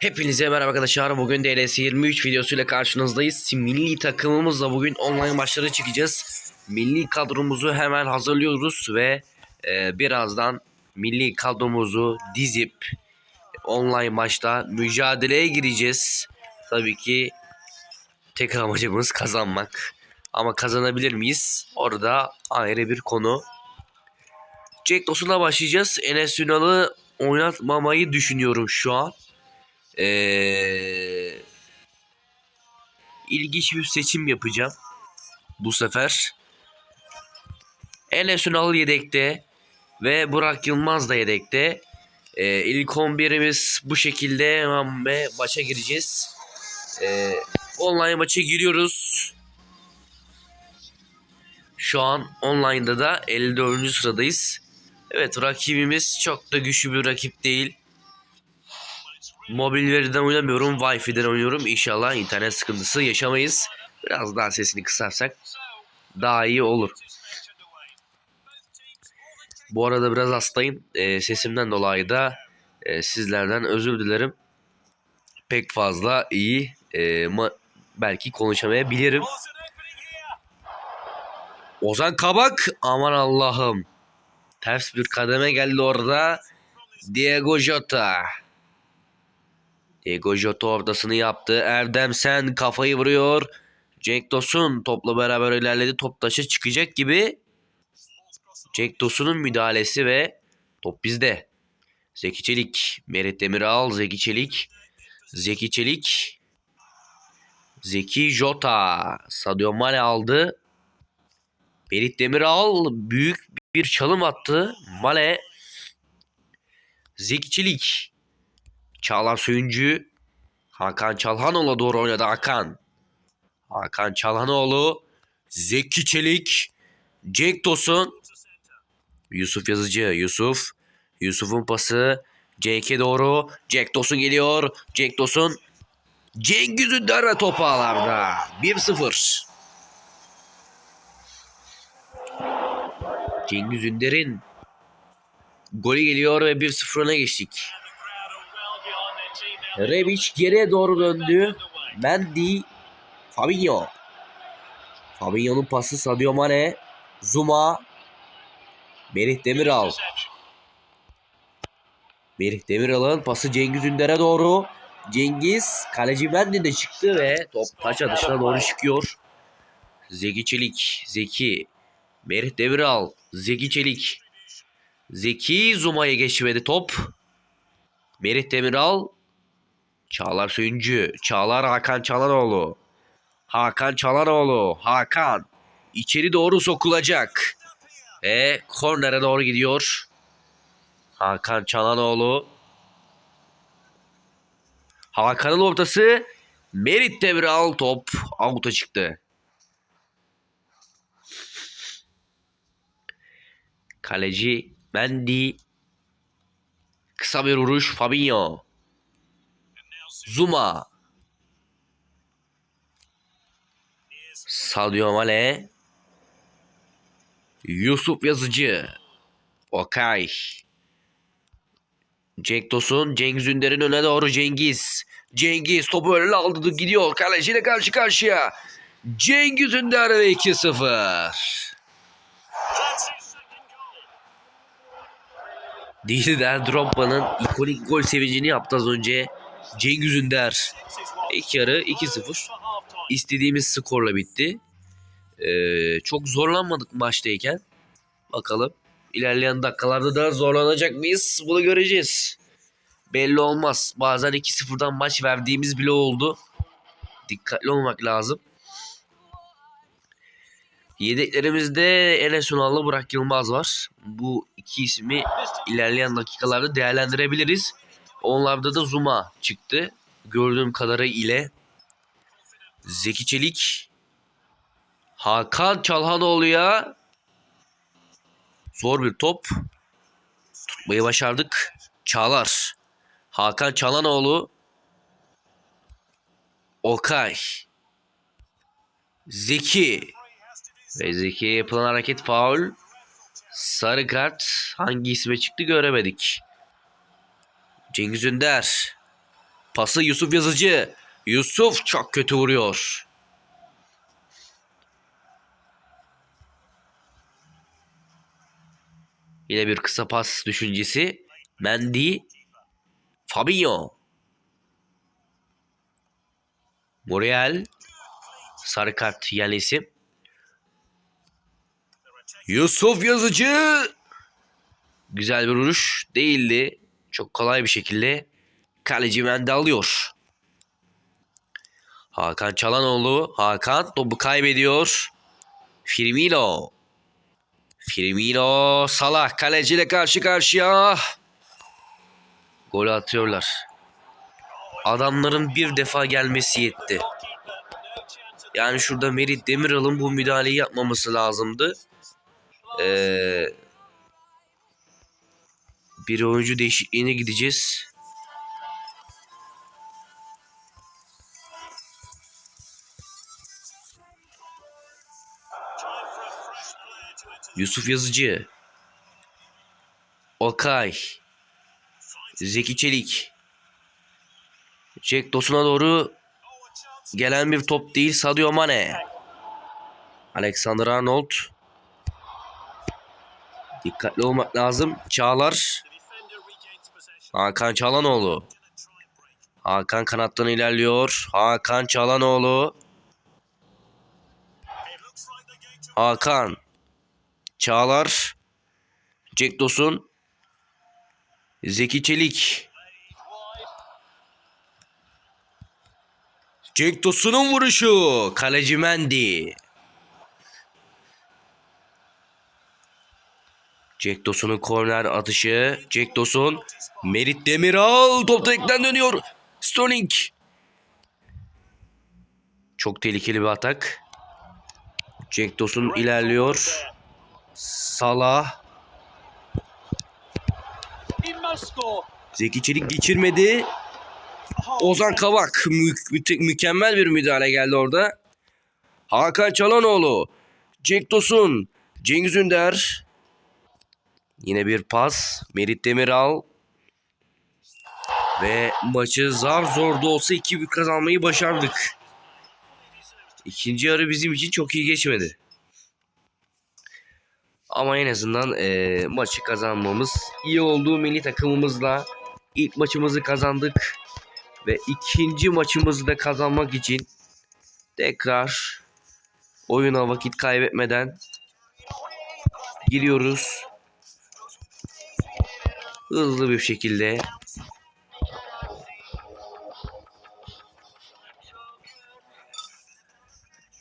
Hepinize merhaba arkadaşlar. Bugün DLS 23 videosuyla karşınızdayız. Milli takımımızla bugün online maçlara çıkacağız. Milli kadromuzu hemen hazırlıyoruz ve e, birazdan milli kadromuzu dizip online maçta mücadeleye gireceğiz. Tabii ki tek amacımız kazanmak. Ama kazanabilir miyiz? Orada ayrı bir konu. Jack Dawson'la başlayacağız. Enes Ünal'ı oynatmamayı düşünüyorum şu an. Ee, ilginç bir seçim yapacağım. Bu sefer. Enes Ünal yedekte ve Burak Yılmaz da yedekte. Ee, ilk 11'imiz bu şekilde hemen ve maça gireceğiz. Ee, online maça giriyoruz. Şu an online'da da 54. sıradayız. Evet rakibimiz çok da güçlü bir rakip değil. Mobil veriden oynamıyorum. Wi-Fi'den oynuyorum. İnşallah internet sıkıntısı yaşamayız. Biraz daha sesini kısarsak daha iyi olur. Bu arada biraz hastayım. Ee, sesimden dolayı da e, sizlerden özür dilerim. Pek fazla iyi e, ma- belki konuşamayabilirim. Ozan Kabak aman Allah'ım. Ters bir kademe geldi orada. Diego Jota. Diego Jota ortasını yaptı. Erdem Sen kafayı vuruyor. Cenk Tosun topla beraber ilerledi. Top taşa çıkacak gibi. Cenk Tosun'un müdahalesi ve top bizde. Zeki Çelik. Merit Demiral. Zeki Çelik. Zeki Çelik. Zeki Jota. Sadio Mane aldı. Merit Demiral büyük bir çalım attı. Mane. Zeki Çelik. Çağlar Söyüncü. Hakan Çalhanoğlu doğru oynadı Hakan. Hakan Çalhanoğlu. Zeki Çelik. Cenk Tosun. Yusuf Yazıcı. Yusuf. Yusuf'un pası. Cenk'e doğru. Cenk Tosun geliyor. Cenk Tosun. Cengiz Ünder ve topu ağlarda. 1-0. Cengiz Ünder'in golü geliyor ve 1-0 öne geçtik. Rebic geriye doğru döndü. Mendy, Fabinho. Fabinho'nun pası Sadio Mane. Zuma. Merih Demiral. Merih Demiral'ın pası Cengiz Ünder'e doğru. Cengiz kaleci Mendy de çıktı ve top taça dışına doğru çıkıyor. Zeki Çelik. Zeki. Merih Demiral. Zeki Çelik. Zeki Zuma'ya geçmedi top. Merih Demiral. Çağlar Söyüncü. Çağlar Hakan Çalanoğlu. Hakan Çalanoğlu. Hakan. içeri doğru sokulacak. Ve kornere doğru gidiyor. Hakan Çalanoğlu. Hakan'ın ortası. Merit Demiral top out'a çıktı. Kaleci Mendy. Kısa bir vuruş Fabinho. Zuma. Sadio Mane. Yusuf Yazıcı. Okay. Cenk Tosun. Cengiz Ünder'in önüne doğru Cengiz. Cengiz topu öyle aldı gidiyor. Kaleciyle karşı karşıya. Cengiz Ünder ve 2-0. Diğer Drogba'nın ikonik gol sevincini yaptı az önce. Cengiz Ünder. İlk yarı 2-0. İstediğimiz skorla bitti. Ee, çok zorlanmadık maçtayken. Bakalım. İlerleyen dakikalarda da zorlanacak mıyız? Bunu göreceğiz. Belli olmaz. Bazen 2-0'dan maç verdiğimiz bile oldu. Dikkatli olmak lazım. Yedeklerimizde Enes Ünal'la Burak Yılmaz var. Bu iki ismi ilerleyen dakikalarda değerlendirebiliriz. Onlarda da Zuma çıktı. Gördüğüm kadarı ile Zeki Çelik Hakan Çalhanoğlu'ya zor bir top tutmayı başardık. Çağlar Hakan Çalhanoğlu Okay Zeki ve Zeki'ye yapılan hareket faul. Sarı kart hangi isme çıktı göremedik. Cengiz Ünder. Pası Yusuf Yazıcı. Yusuf çok kötü vuruyor. Yine bir kısa pas düşüncesi. Mendy. Fabinho. Muriel. Sarı kart yiyen isim. Yusuf Yazıcı. Güzel bir vuruş değildi. Çok kolay bir şekilde kaleci Mendy alıyor. Hakan Çalanoğlu. Hakan topu kaybediyor. Firmino. Firmino. Salah kaleciyle karşı karşıya. Gol atıyorlar. Adamların bir defa gelmesi yetti. Yani şurada Merit Demiral'ın bu müdahaleyi yapmaması lazımdı. Ee, bir oyuncu değişikliğine gideceğiz. Yusuf Yazıcı. Okay. Zeki Çelik. Jack Dawson'a doğru gelen bir top değil Sadio Mane. Alexander Arnold. Dikkatli olmak lazım. Çağlar. Hakan Çalanoğlu. Hakan kanattan ilerliyor. Hakan Çalanoğlu. Hakan. Çağlar. Jack Dawson. Zeki Çelik. Jack Dawson'un vuruşu. Kaleci Mendy. Jack Dawson'un korner atışı. Jack Dawson. Merit Demiral. Top direkten dönüyor. Sterling. Çok tehlikeli bir atak. Jack Dawson ilerliyor. Salah. Zeki Çelik geçirmedi. Ozan Kavak mü- mü- mükemmel bir müdahale geldi orada. Hakan Çalanoğlu. Jack Tosun. Cengiz Ünder. Yine bir pas. Merit Demiral. Ve maçı zar zor da olsa 2-1 kazanmayı başardık. İkinci yarı bizim için çok iyi geçmedi. Ama en azından eee, maçı kazanmamız iyi oldu. Milli takımımızla ilk maçımızı kazandık. Ve ikinci maçımızı da kazanmak için tekrar oyuna vakit kaybetmeden giriyoruz. Hızlı bir şekilde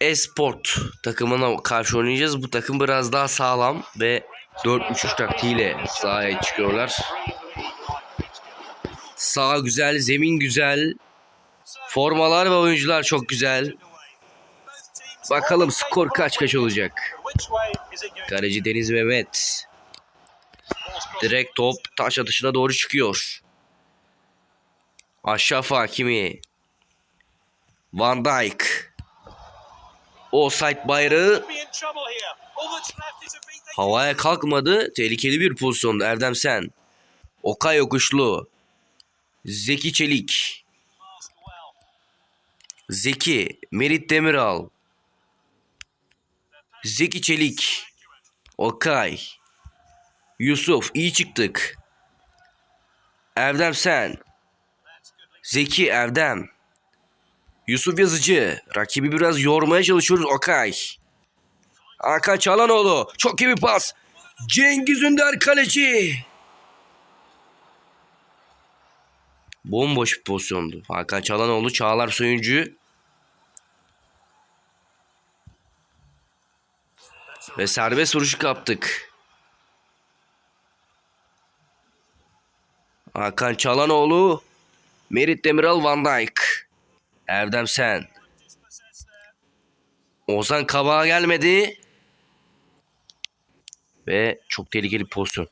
Esport takımına karşı oynayacağız. Bu takım biraz daha sağlam ve 4-3-3 taktiğiyle sahaya çıkıyorlar. Sağ güzel, zemin güzel. Formalar ve oyuncular çok güzel. Bakalım skor kaç kaç olacak. Kaleci Deniz Mehmet. Direkt top taş atışına doğru çıkıyor. Aşraf Hakimi. Van Dijk. Offside bayrağı havaya kalkmadı. Tehlikeli bir pozisyondu Erdem Sen. Okay Yokuşlu. Zeki Çelik. Zeki. Merit Demiral. Zeki Çelik. Okay. Yusuf iyi çıktık. Erdem Sen. Zeki Erdem. Yusuf Yazıcı. Rakibi biraz yormaya çalışıyoruz. Okay. Hakan Çalanoğlu. Çok iyi bir pas. Cengiz Ünder kaleci. Bomboş bir pozisyondu. Hakan Çalanoğlu, Çağlar Soyuncu. Ve serbest vuruşu kaptık. Hakan Çalanoğlu, Merit Demiral Van Dijk. Erdem Sen. Ozan Kabak'a gelmedi. Ve çok tehlikeli bir pozisyon.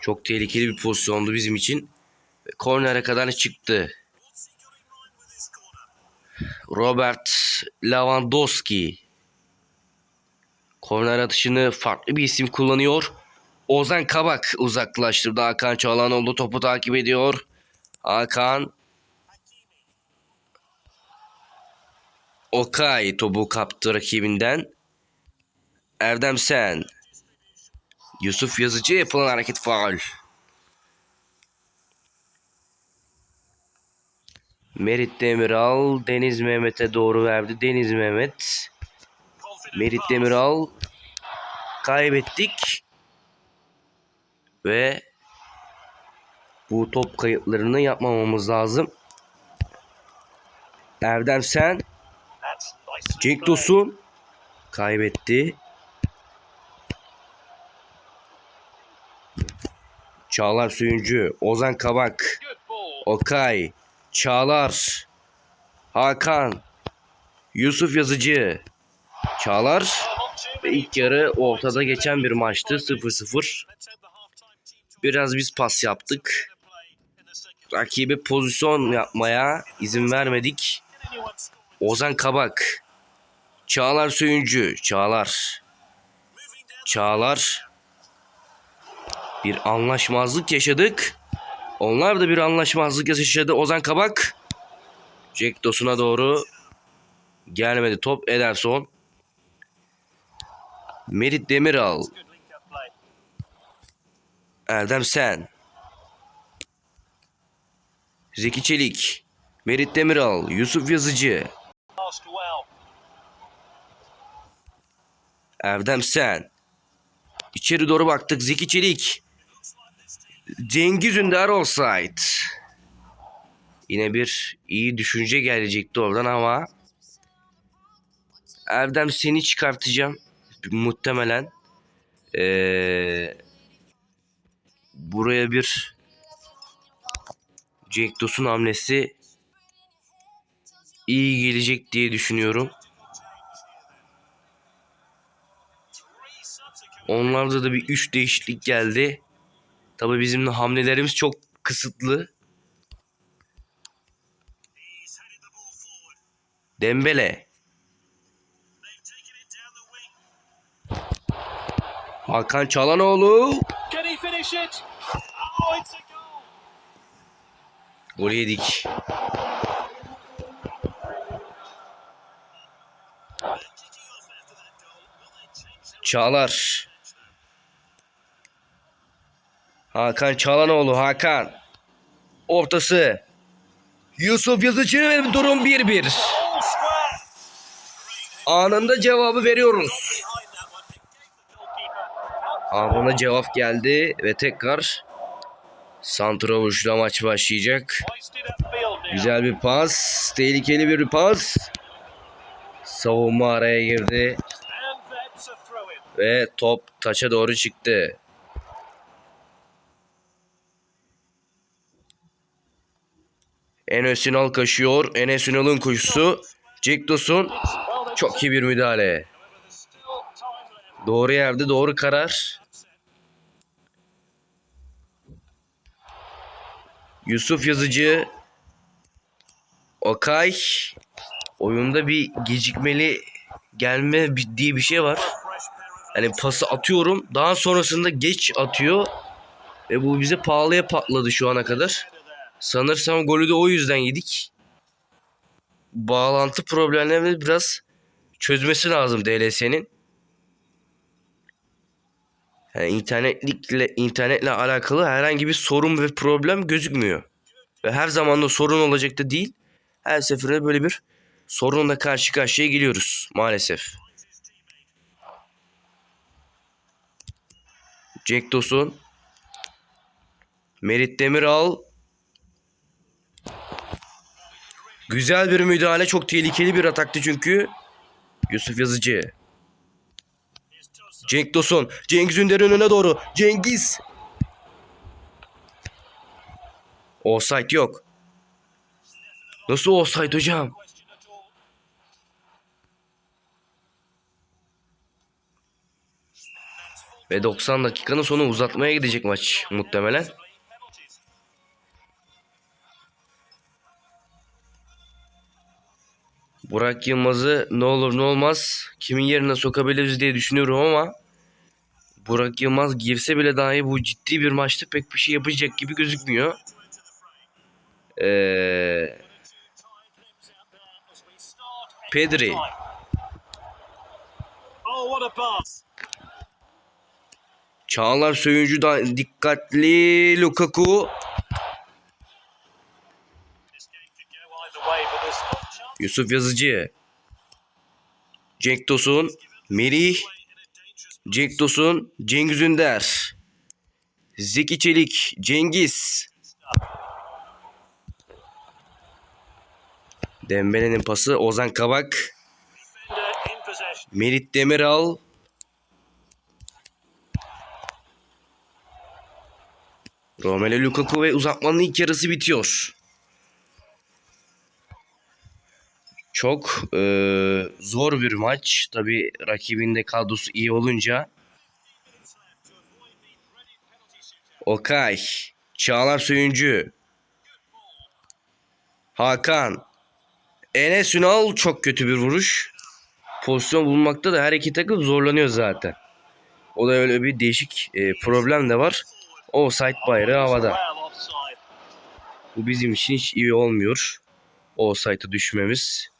Çok tehlikeli bir pozisyondu bizim için. Kornere kadar çıktı. Robert Lewandowski. Korner atışını farklı bir isim kullanıyor. Ozan Kabak uzaklaştırdı. Hakan Çalhanoğlu topu takip ediyor. Hakan Okay topu kaptı rakibinden. Erdem Sen. Yusuf Yazıcı yapılan hareket faul. Merit Demiral Deniz Mehmet'e doğru verdi. Deniz Mehmet. Merit Demiral kaybettik. Ve bu top kayıplarını yapmamamız lazım. Erdem Sen Cenk Tosun kaybetti. Çağlar Söyüncü, Ozan Kabak, Okay, Çağlar, Hakan, Yusuf Yazıcı, Çağlar ilk yarı ortada geçen bir maçtı 0-0. Biraz biz pas yaptık. Rakibe pozisyon yapmaya izin vermedik. Ozan Kabak, Çağlar Söyüncü, Çağlar, Çağlar. Bir anlaşmazlık yaşadık. Onlar da bir anlaşmazlık yaşadı. Ozan Kabak. Jack Dawson'a doğru gelmedi top. Ederson. Merit Demiral. Erdem Sen. Zeki Çelik. Merit Demiral. Yusuf Yazıcı. Erdem Sen. İçeri doğru baktık. Zeki Çelik. Cengiz Ünder offside. Yine bir iyi düşünce gelecekti oradan ama Erdem seni çıkartacağım. Muhtemelen ee, buraya bir Cenk Tosun hamlesi iyi gelecek diye düşünüyorum. Onlarda da bir 3 değişiklik geldi. Tabii bizim de hamlelerimiz çok kısıtlı. Dembele. Hakan Çalanoğlu. Gol yedik. Çağlar. Hakan Çalanoğlu Hakan. Ortası. Yusuf Yazıcı ve durum 1-1. All square. Anında cevabı veriyoruz. Anında cevap geldi ve tekrar Santravor'la maç başlayacak. Güzel bir pas. Tehlikeli bir pas. Savunma araya girdi. Ve top taça doğru çıktı. Enes Ünal kaşıyor. Enes Ünal'ın koşusu. Jack Dawson. Çok iyi bir müdahale. Doğru yerde doğru karar. Yusuf Yazıcı. Okay. Oyunda bir gecikmeli gelme diye bir şey var. Hani pası atıyorum. Daha sonrasında geç atıyor. Ve bu bize pahalıya patladı şu ana kadar. Sanırsam golü de o yüzden yedik. Bağlantı problemlerini biraz çözmesi lazım DLS'nin. Yani internetlikle internetle alakalı herhangi bir sorun ve problem gözükmüyor. Ve her zaman da sorun olacak da değil. Her seferinde böyle bir sorunla karşı karşıya geliyoruz maalesef. Jack Dawson. Merit Demiral. Güzel bir müdahale. Çok tehlikeli bir ataktı çünkü. Yusuf Yazıcı. Cenk Tosun. Cengiz Ünder'in önüne doğru. Cengiz. Offside yok. Nasıl offside hocam? Ve 90 dakikanın sonu uzatmaya gidecek maç muhtemelen. Burak Yılmaz'ı ne olur ne olmaz kimin yerine sokabiliriz diye düşünüyorum ama Burak Yılmaz girse bile dahi bu ciddi bir maçta pek bir şey yapacak gibi gözükmüyor. Ee, Pedri. Çağlar Söyüncü da dikkatli Lukaku. Yusuf Yazıcı. Cenk Tosun. Merih. Cenk Tosun. Cengiz Ünder. Zeki Çelik. Cengiz. Dembele'nin pası Ozan Kabak. Merit Demiral. Romelu Lukaku ve uzatmanın ilk yarısı bitiyor. Çok eee, zor bir maç. Tabi rakibinde kadrosu iyi olunca. Okay. Çağlar Söyüncü. Hakan. Enes Ünal çok kötü bir vuruş pozisyon bulmakta da her iki takım zorlanıyor zaten. O da öyle bir değişik e, problem de var. Offside bayrağı havada. Bu bizim için hiç iyi olmuyor. Offside'a düşmemiz.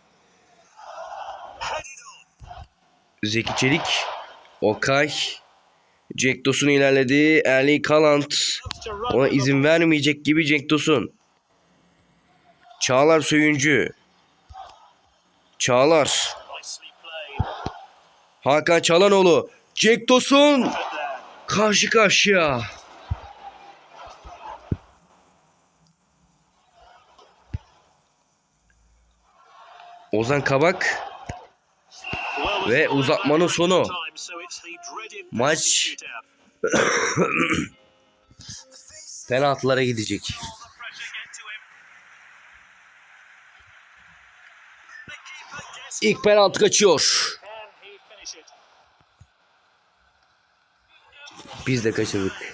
Zeki Çelik, Okay, Cenk Tosun ilerledi. Erling run ona izin vermeyecek gibi Cenk Tosun. Çağlar Söyüncü. Çağlar. Hakan Çalanoğlu. But there. Karşı karşıya. Ozan Kabak Ve uzatmanın sonu. Maç- penaltılara gidecek. İlk penaltı kaçıyor. Biz de kaçırdık.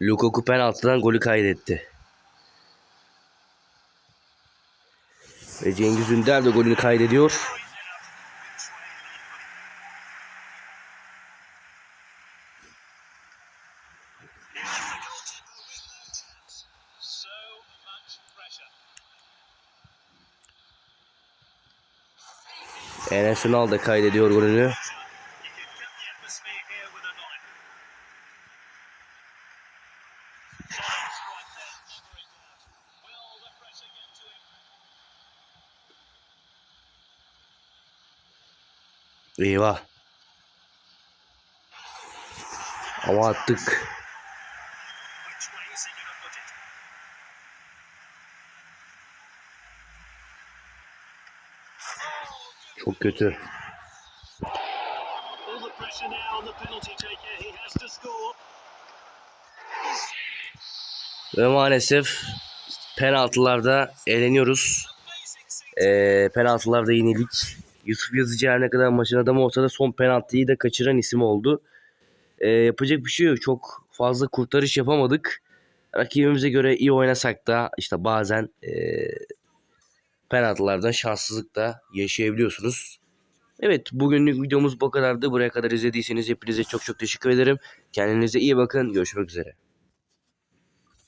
Lukaku penaltıdan golü kaydetti. Ve Cengiz Ünder de golünü kaydediyor. Enes Ünal da kaydediyor golünü. Taker. He has to score. Ve maalesef penaltılarda eğleniyoruz. Ee, penaltılarda yenilik. Yusuf Yazıcı her ne kadar maçın adamı olsa da son penaltıyı da kaçıran isim oldu. Ee, yapacak bir şey yok. Çok fazla kurtarış yapamadık. Rakibimize göre iyi oynasak da işte bazen ee, penaltılardan şanssızlık da yaşayabiliyorsunuz. Evet bugünlük videomuz bu kadardı. Buraya kadar izlediyseniz hepinize çok çok teşekkür ederim. Kendinize iyi bakın. Görüşmek üzere.